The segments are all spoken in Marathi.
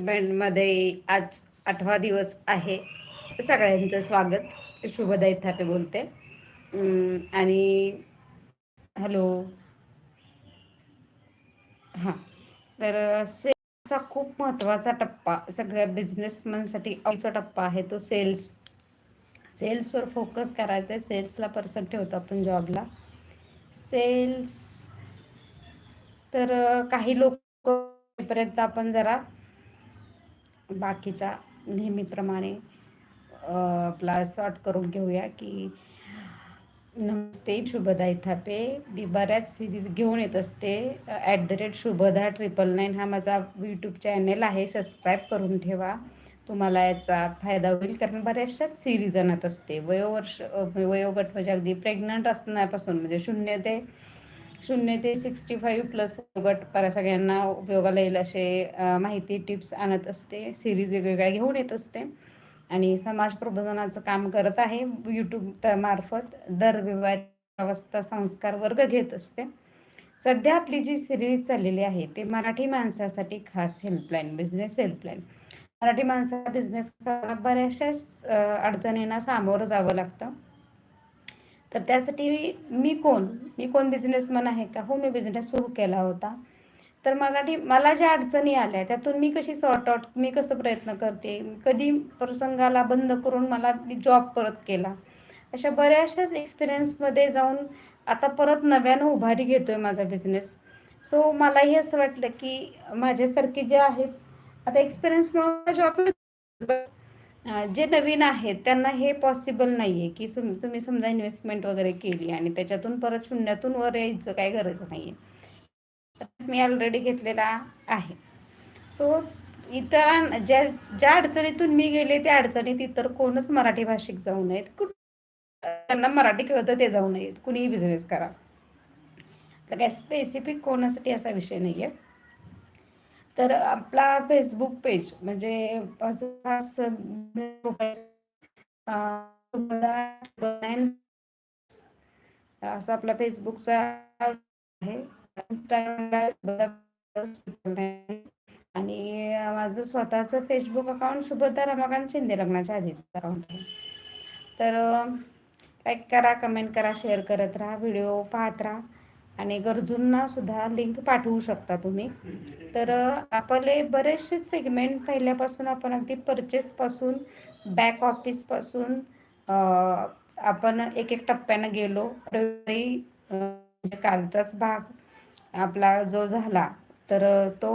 बँडमध्ये आज आठवा दिवस आहे. सगळ्यांचं स्वागत. शुभदाई थापे बोलते. आणि हॅलो. हां तर सेल्सचा खूप महत्त्वाचा टप्पा सगळ्या बिझनेसमॅनसाठी आमचा टप्पा आहे तो सेल्स. सेल्सवर फोकस करायचा आहे सेल्सला पर्सन ठेवतो आपण जॉबला. सेल्स तर काही लोक पर्यंत आपण जरा बाकीचा नेहमीप्रमाणे आपला सॉर्ट करून घेऊया की नमस्ते शुभदा थापे मी बऱ्याच सिरीज घेऊन येत असते. At the rate Shubhada triple nine हा माझा यूट्यूब चॅनेल आहे. सबस्क्राईब करून ठेवा. तुम्हाला याचा फायदा होईल. कारण बऱ्याचशाच सिरीज आणत असते. वयोवर्ष वयोगट म्हणजे अगदी प्रेग्नंट असण्यापासून म्हणजे शून्य ते शून्य ते सिक्स्टी फाईव्ह प्लस गट परा सगळ्यांना उपयोगाला येईल असे माहिती टिप्स आणत असते. सिरीज वेगवेगळ्या घेऊन येत असते. आणि समाज प्रबोधनाचं काम करत आहे. यूट्यूब मार्फत दर अवस्था संस्कार वर्ग घेत असते. सध्या आपली जी सिरीज चाललेली आहे ते मराठी माणसासाठी खास हेल्पलाईन बिझनेस हेल्पलाईन. मराठी माणसाला बिझनेस करताना बऱ्याचशाच अडचणींना सामोरं जावं लागतं. तर त्यासाठी मी कोण? मी कोण बिझनेसमन आहे का? हो मी बिझनेस सुरू केला होता. तर मराठी मला ज्या अडचणी आल्या त्यातून मी कशी सॉर्ट आउट मी कसं प्रयत्न करते? कधी प्रसंगाला बंद करून मला मी जॉब परत केला? अशा बऱ्याचशाच एक्सपिरियन्समध्ये जाऊन आता परत नव्यानं उभारी घेतो आहे माझा बिझनेस सो मलाही असं वाटलं की माझ्यासारखे जे आहेत आता एक्सपिरियन्समुळे जॉब जे नवीन आहेत त्यांना हे पॉसिबल नाही आहे की तुम्ही समजा इन्व्हेस्टमेंट वगैरे केली आणि त्याच्यातून परत शून्यातून वर यायचं काही गरज नाही आहे मी ऑलरेडी घेतलेला आहे. सो इतर ज्या ज्या अडचणीतून मी गेले त्या अडचणीत इतर कोणच मराठी भाषिक जाऊ नयेत. त्यांना मराठी कळतं ते जाऊ नयेत. कुणीही बिझनेस करा. तर काय स्पेसिफिक कोणासाठी असा विषय नाही आहे तर आपला फेसबुक पेज म्हणजे असं आपला फेसबुकचा आहे. आणि माझं स्वतःचं फेसबुक अकाउंट शुभदा रमाकांत शिंदे लग्नाच्या आधीच अकाउंट आहे. तर लाईक करा कमेंट करा शेअर करत राहा व्हिडिओ पाहत राहा. आणि गरजूंना सुद्धा लिंक पाठवू शकता तुम्ही. तर आपले बरेचसे सेगमेंट पहिल्यापासून आपण अगदी परचेसपासून बॅक ऑफिसपासून आपण एक एक टप्प्यानं गेलो. म्हणजे कालचाच भाग आपला जो झाला तर तो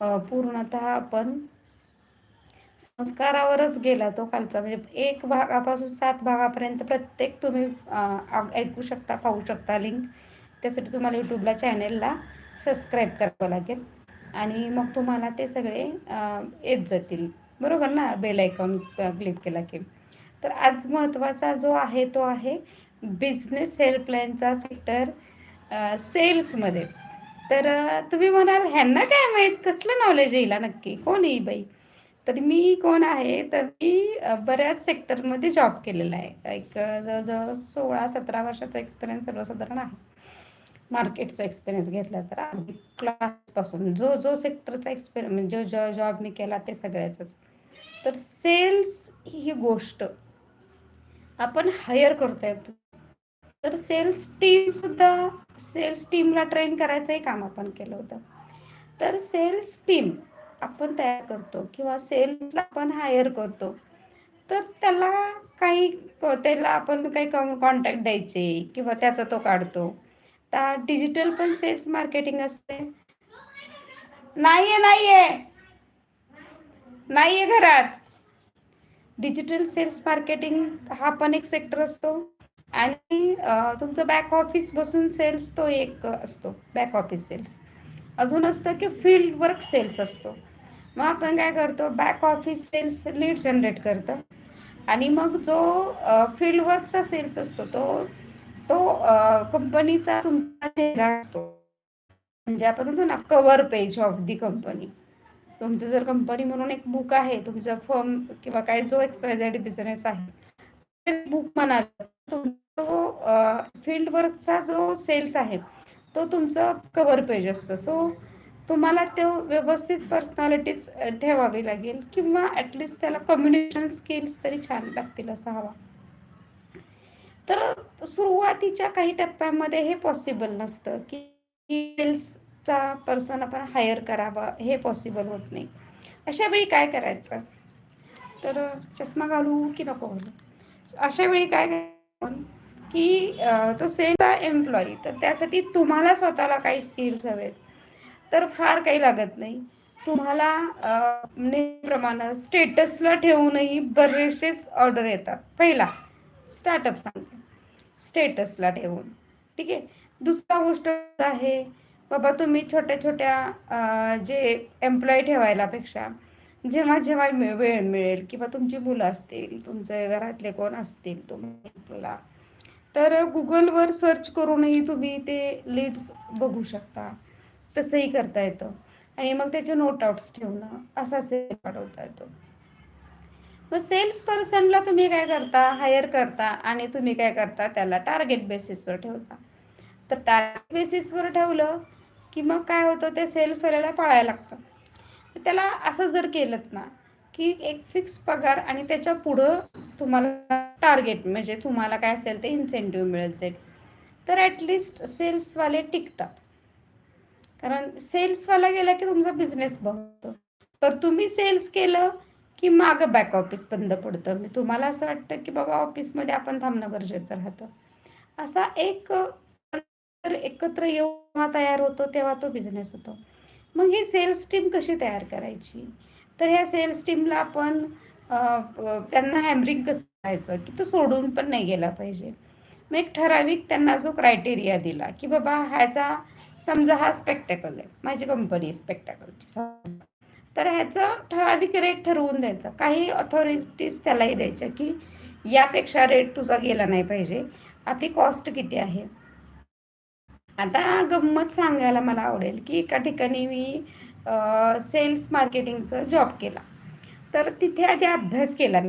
पूर्णत आपण संस्कारावरच गेला तो कालचा. म्हणजे एक भागापासून सात भागापर्यंत प्रत्येक तुम्ही ऐकू शकता पाहू शकता लिंक त्यासाठी तुम्हाला यूट्यूबला चॅनेलला सबस्क्राईब करावं लागेल. आणि मग तुम्हाला ते सगळे येत जातील. बरोबर ना? बेल आयकॉन क्लिक केला की. तर आज महत्त्वाचा जो आहे तो आहे बिझनेस हेल्पलाईनचा सेक्टर सेल्समध्ये तर तुम्ही म्हणाल ह्यांना काय माहीत? कसलं नॉलेज येईल नक्की? कोण येईल बाई? तर मी कोण आहे? तर मी बऱ्याच सेक्टरमध्ये जॉब केलेला आहे. एक जवळजवळ सोळा सतरा वर्षाचा एक्सपिरियन्स सर्वसाधारण आहे. मार्केटचा एक्सपिरियन्स घेतला तर आम्ही क्लासपासून जो जो सेक्टरचा एक्सपिरियन्स म्हणजे जो जॉब मी केला ते सगळ्याचाच. तर सेल्स ही गोष्ट आपण हायर करतोय. तर सेल्स टीमसुद्धा सेल्स टीमला ट्रेन करायचंही काम आपण केलं होतं. तर सेल्स टीम आपण तयार करतो किंवा सेल्सला आपण हायर करतो. तर त्याला काही त्याला आपण काही कॉन्टॅक्ट द्यायचे किंवा त्याचा तो काढतो. आता डिजिटल पण सेल्स मार्केटिंग असते. नाहीये नाहीये. नाहीये घरात. डिजिटल सेल्स मार्केटिंग हा पण एक सेक्टर असतो. आणि तुमचं बॅक ऑफिस बसून सेल्स तो एक असतो बॅक ऑफिस सेल्स अजून असतं की फील्ड वर्क सेल्स असतो. मग आपण काय करतो back office sales lead generate करतं. आणि मग जो फील्ड वर्कचा सेल्स असतो तो तो कंपनीचा तुमचा चेहरा असतो. म्हणजे आपण म्हणतो ना cover page of the company तुमचं जर कंपनी म्हणून एक बुक आहे तुमचं फर्म किंवा काय जो एक्सवायझेड बिझनेस आहे बुक म्हणाल तो फील्ड वर्कचा जो सेल्स आहे तो तुमचं कवर पेज असतं. सो तुम्हाला तो व्यवस्थित पर्सनॅलिटीज ठेवावी लागेल किंवा ॲटलिस्ट त्याला कम्युनिकेशन स्किल्स तरी छान लागतील असा हवा. तर सुरुवातीच्या काही टप्प्यामध्ये हे पॉसिबल नसतं की सेल्सचा पर्सन आपण हायर करावा हे पॉसिबल होत नाही. अशा वेळी काय करायचं? तर चष्मा घालू की नको घालू? अशा वेळी काय करायचं? की तो सेलचा एम्प्लॉई तर त्यासाठी तुम्हाला स्वतःला काही स्किल्स हवेत. तर फार काही लागत नाही. तुम्हाला नेहमीप्रमाणे स्टेटसला ठेवूनही बरेचसेच ऑर्डर येतात. पहिला स्टार्टअप सांगते. स्टेटसला ठेवून. ठीक आहे? दुसरा गोष्ट आहे बाबा तुम्ही छोट्या छोट्या जे एम्प्लॉय ठेवायलापेक्षा जेव्हा जेव्हा वेळ मिळेल किंवा तुमची मुलं असतील तुमचे घरातले कोण असतील तुम्हाला तर गुगलवर सर्च करूनही तुम्ही ते लीड्स बघू शकता. तसंही करता येतं. आणि मग त्याचे नोट आउट्स ठेवणं असा सेल पाठवता येतो. मग सेल्स पर्सनला तुम्ही काय करता? हायर करता आणि तुम्ही काय करता? त्याला टार्गेट बेसिसवर ठेवता. तर टार्गेट बेसिसवर ठेवलं की मग काय होतं? ते सेल्सवाल्याला पाळायला लागतं. त्याला असं जर केलं ना की एक फिक्स पगार आणि त्याच्या पुढं तुम्हाला टार्गेट म्हणजे तुम्हाला काय असेल ते इन्सेंटिव्ह मिळत जाईल. तर ॲटलिस्ट सेल्सवाले टिकतात. कारण सेल्सवाला गेला की तुमचा बिझनेस बघतो. तर तुम्ही सेल्स केलं की मागं बॅक ऑफिस बंद पडतं. मी तुम्हाला असं वाटतं की बाबा ऑफिसमध्ये आपण थांबणं गरजेचं राहतं. असा एक एकत्र येऊन तयार होतो तेव्हा तो बिझनेस होतो. मग ही सेल्स टीम कशी तयार करायची? तर ह्या सेल्स टीमला आपण त्यांना हॅमरिंग कसं करायचं? की तो सोडून पण नाही गेला पाहिजे. मग एक ठराविक त्यांना जो क्रायटेरिया दिला की बाबा ह्याचा समजा हा स्पेक्टॅकल आहे. माझी कंपनी स्पेक्टॅकलची तर ह्याचं ठराविक रेट ठरवून द्यायचं. काही ऑथॉरिटीज त्यालाही द्यायच्या की यापेक्षा रेट तुझा गेला नाही पाहिजे. आपली कॉस्ट किती आहे? आता गंमत सांगायला मला आवडेल की एका ठिकाणी मी सेल्स मार्केटिंगचा जॉब केला. तर तिथे आधी अभ्यास केला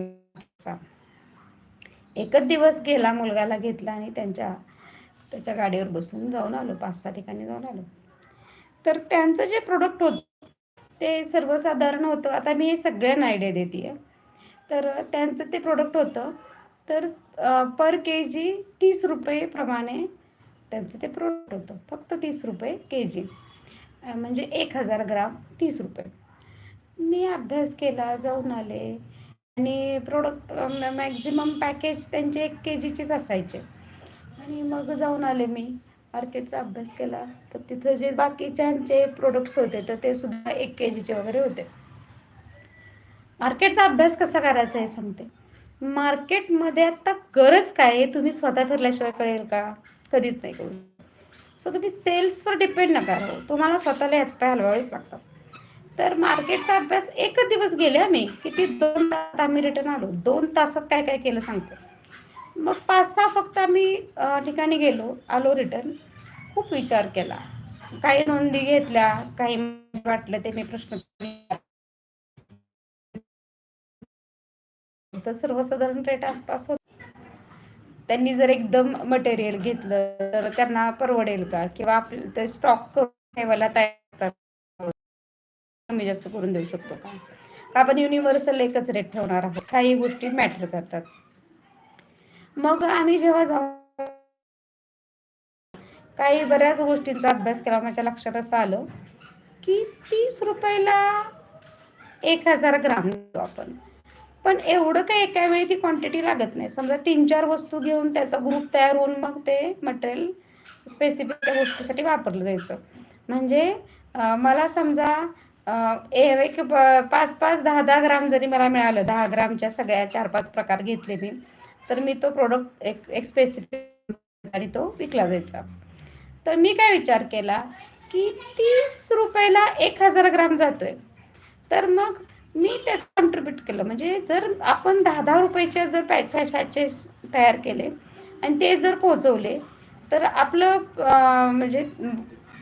एकच दिवस गेला मुलगाला घेतला आणि त्यांच्या त्याच्या गाडीवर बसून जाऊन आलो. पाच सहा ठिकाणी जाऊन आलो. तर त्यांचं जे प्रोडक्ट होतं ते सर्वसाधारण होतं. आता मी हे सगळ्यांना आयडिया देते आहे तर त्यांचं ते प्रोडक्ट होतं. तर पर के जी तीस रुपयेप्रमाणे त्यांचं ते प्रोडक्ट होतं. फक्त तीस रुपये के जी म्हणजे एक हजार ग्राम तीस रुपये. मी अभ्यास केला जाऊन आले. आणि प्रोडक्ट मॅक्झिमम पॅकेज त्यांचे एक के जीचेच असायचे. आणि मग जाऊन आले मी. मार्केटचा अभ्यास केला तर तिथं जे बाकीच्यांचे प्रोडक्ट्स होते तर ते सुद्धा एक के जीचे वगैरे होते. मार्केटचा अभ्यास कसा करायचा हे सांगते. मार्केटमध्ये आता गरज काय आहे? तुम्ही स्वतः फिरल्याशिवाय कळेल का? कधीच नाही करू सो तुम्ही सेल्सवर डिपेंड नका राहू. तुम्हाला स्वतःला हातपाय हलवावेच लागतात. तर मार्केटचा अभ्यास एकच दिवस गेले आम्ही किती दोन तास आम्ही रिटर्न आलो. दोन तासात काय काय केलं सांगतो. मग पाच सहा फक्त आम्ही ठिकाणी गेलो आलो रिटर्न खूप विचार केला. काही नोंदी घेतल्या काही म्हणजे वाटलं ते मी प्रश्न तर सर्वसाधारण रेट आसपास होत. त्यांनी जर एकदम मटेरियल घेतलं तर त्यांना परवडेल का? किंवा आपलं ते स्टॉक करून ठेवायला तयार कमी जास्त करून देऊ शकतो का? आपण युनिव्हर्सल एकच रेट ठेवणार आहोत? काही गोष्टी मॅटर करतात. मग आम्ही जेव्हा जाऊ काही बऱ्याच गोष्टींचा अभ्यास केला माझ्या लक्षात असं आलं की तीस रुपयाला एक हजार ग्राम देतो आपण. पण एवढं काही एका वेळी ती क्वांटिटी लागत नाही. समजा तीन चार वस्तू घेऊन त्याचा ग्रुप तयार होऊन मग ते मटेरियल स्पेसिफिक त्या गोष्टीसाठी वापरलं जायचं. म्हणजे मला समजा एक पाच पाच दहा दहा ग्राम जरी मला मिळालं दहा ग्रामच्या सगळ्या चार पाच प्रकार घेतले मी तर मी तो प्रोडक्ट एक एक स्पेसिफिक तो विकला जायचा तर मी काय विचार केला की तीस रुपयाला एक हजार ग्राम जातोय. तर मग मी त्याचं कॉन्ट्रीब्यूट केलं. म्हणजे जर आपण दहा दहा रुपयाचे जर पैशाचे तयार केले आणि ते जर पोचवले तर आपलं म्हणजे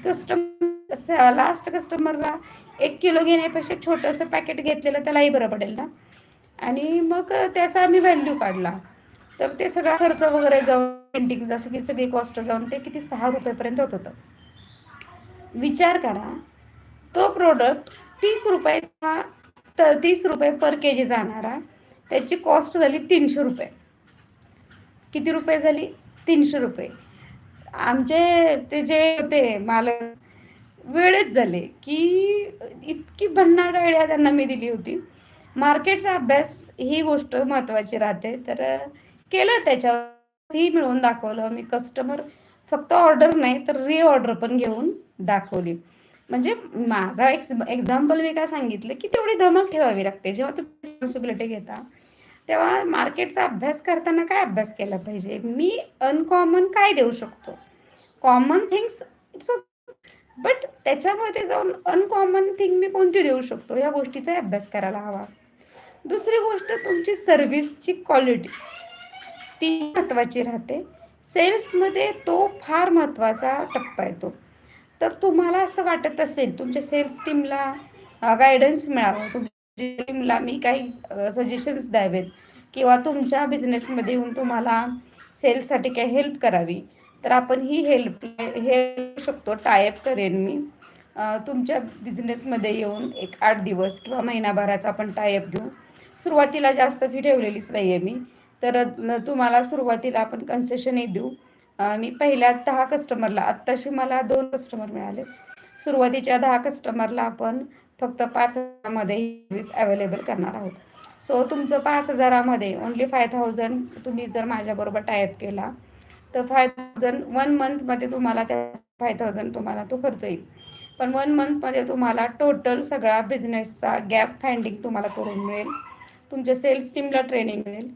कस्टमर लास्ट कस्टमरला एक किलो घेण्यापेक्षा छोटंसं पॅकेट घेतलेलं त्यालाही बरं पडेल ना. आणि मग त्याचा आम्ही व्हॅल्यू काढला. तर ते सगळा खर्च वगैरे जाऊन पेंटिंग जसं की सगळी कॉस्ट जाऊन ते किती सहा रुपयेपर्यंत होत होतं. विचार करा तो प्रोडक्ट तीस रुपये तर तीस रुपये पर के जी जाणारा त्याची कॉस्ट झाली तीनशे रुपये. किती रुपये झाली? तीनशे रुपये. आमचे ते जे होते मालक वेळेत झाले की इतकी भन्नाट आयडिया त्यांना मी दिली होती. मार्केटचा अभ्यास ही गोष्ट महत्त्वाची राहते. तर केलं त्याच्यावरही मिळवून दाखवलं. मी कस्टमर फक्त ऑर्डर नाही तर रिऑर्डर पण घेऊन दाखवली. म्हणजे माझा एक्स एक्झाम्पल मी काय सांगितलं की तेवढी धमक ठेवावी लागते. जेव्हा तुम्ही रिस्पॉन्सिबिलिटी घेता तेव्हा मार्केटचा अभ्यास करताना काय अभ्यास केला पाहिजे? मी अनकॉमन काय देऊ शकतो? कॉमन थिंग्स इट्स बट त्याच्यामध्ये जाऊन अनकॉमन थिंग मी कोणती देऊ शकतो? या गोष्टीचा अभ्यास करायला हवा. दुसरी गोष्ट तुमची सर्व्हिसची क्वालिटी ती महत्त्वाची राहते. सेल्समध्ये तो फार महत्त्वाचा टप्पा येतो. तर तुम्हाला असं वाटत असेल तुमच्या सेल्स टीमला गायडन्स मिळावं. तुमच्या टीमला मी काही सजेशन्स द्यावेत. किंवा तुमच्या बिझनेसमध्ये येऊन तुम्हाला सेल्ससाठी काही हेल्प करावी. तर आपण ही हेल्प हे शकतो. टायअप करेन मी. तुमच्या बिझनेसमध्ये येऊन एक आठ दिवस किंवा महिनाभराचा आपण टायअप घेऊ. सुरुवातीला जास्त फी ठेवलेलीच नाही आहे मी. तर तुम्हाला सुरुवातीला आपण कन्सेशनही देऊ. मी पहिल्या दहा कस्टमरला आत्ताशी मला दोन कस्टमर मिळाले. सुरुवातीच्या दहा कस्टमरला आपण फक्त पाच हजारामध्ये सर्विस अवेलेबल करणार आहोत. सो तुमचं पाच हजारामध्ये ओन्ली फाय थाउजंड तुम्ही जर माझ्याबरोबर टायअप केला तर फाय थाउजंड वन मंथमध्ये तुम्हाला त्या फाय थाउजंड तुम्हाला तो खर्च येईल. पण वन मंथमध्ये तुम्हाला टोटल सगळा बिझनेसचा गॅप फाइंडिंग तुम्हाला करून मिळेल. तुमच्या सेल्स टीमला ट्रेनिंग मिळेल.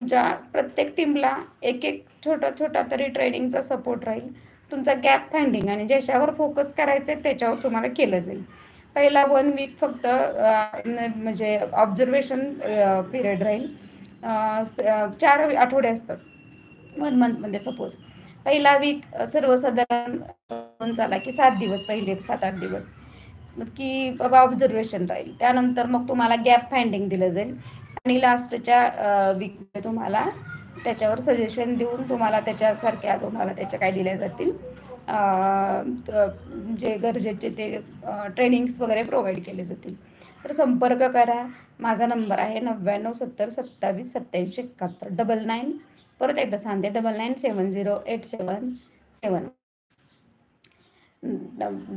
तुमच्या प्रत्येक टीमला एक एक छोटा छोटा तरी ट्रेनिंगचा सपोर्ट राहील. तुमचा गॅप फाइंडिंग आणि ज्याच्यावर फोकस करायचं आहे त्याच्यावर तुम्हाला केलं जाईल. पहिला वन वीक फक्त म्हणजे ऑब्झर्वेशन पिरियड राहील. चार आठवडे असतात. वन मंथमध्ये सपोज पहिला वीक सर्वसाधारण झाला की सात दिवस पहिले सात आठ दिवस. की बाबा ऑब्झर्वेशन राहील. त्यानंतर मग तुम्हाला गॅप फाइंडिंग दिलं जाईल. आणि लास्टच्या वीकमध्ये तुम्हाला त्याच्यावर सजेशन देऊन तुम्हाला त्याच्यासारख्या तुम्हाला त्याच्या काय दिल्या जातील. जे गरजेचे ते ट्रेनिंग्स वगैरे प्रोव्हाइड केले जातील. तर संपर्क करा. माझा नंबर आहे नव्याण्णव सत्तर सत्तावीस सत्त्याऐंशी एकाहत्तर. डबल नाईन परत एकदा सांगते. Double nine seven zero eight seven seven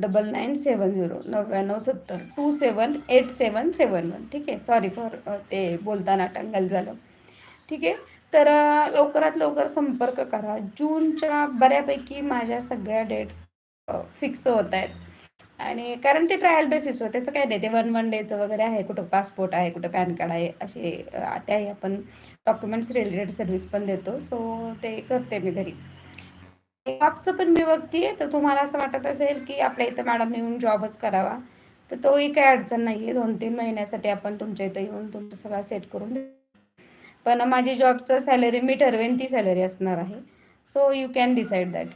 double nine seven zero नव्याण्णव सत्तर two seven eight seven seven one ठीक आहे? सॉरी फॉर ते बोलताना टंगल झालं. ठीक आहे? तर लवकरात लवकर संपर्क करा. जूनच्या बऱ्यापैकी माझ्या सगळ्या डेट्स फिक्स होत आहेत. आणि कारण ते ट्रायल बेसिसवर त्याचं काय नाही ते वन वन डेचं वगैरे आहे. कुठं पासपोर्ट आहे कुठं पॅन कार्ड आहे असे त्याही आपण डॉक्युमेंट्स रिलेटेड सर्व्हिस पण देतो. सो ते करते मी घरी. जॉबचं पण मी बघते. तर तुम्हाला असं वाटत असेल की आपल्या इथं मॅडम येऊन जॉबच करावा. तर तोही काही अडचण नाही आहे दोन तीन महिन्यासाठी आपण तुमच्या इथं येऊन तुमचं सगळं सेट करून देऊ. पण माझी जॉबचं सॅलरी मी ठरवेन ती सॅलरी असणार आहे. So you can decide that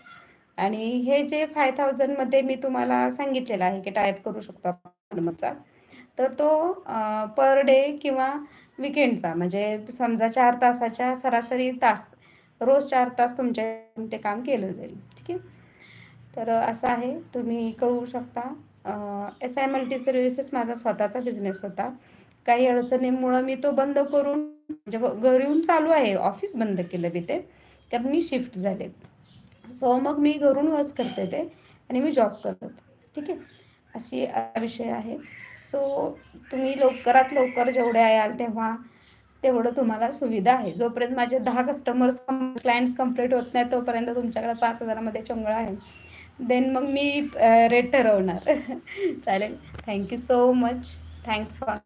आणि हे जे फाय थाउजंडमध्ये मी तुम्हाला सांगितलेलं आहे की टाईप करू शकतो आपण तर तो पर डे किंवा विकेंडचा म्हणजे समजा चार तासाच्या सरासरी तास रोज चार तास तुमच्या ते काम केलं जाईल. ठीक आहे? तर असं आहे. तुम्ही कळवू शकता. एस आय मल्टी सर्व्हिसेस माझा स्वतःचा बिझनेस होता. काही अडचणीमुळं मी तो बंद करून म्हणजे घरी येऊन चालू आहे. ऑफिस बंद केलं मी ते. कारण मी शिफ्ट झाले. सो मग मी घरून वर्क करते ते आणि मी जॉब करत. ठीक आहे? अशी विषय आहे. सो तुम्ही लवकरात लवकर जेवढे याल तेव्हा तेवढं तुम्हाला सुविधा आहे. जोपर्यंत माझे दहा कस्टमर्स क्लायंट्स कंप्लीट होत नाही तोपर्यंत तुमच्याकडे पाच हजारामध्ये चंगळ आहे. देन मग मी रेट ठरवणार. चालेल. Thank you so much thanks for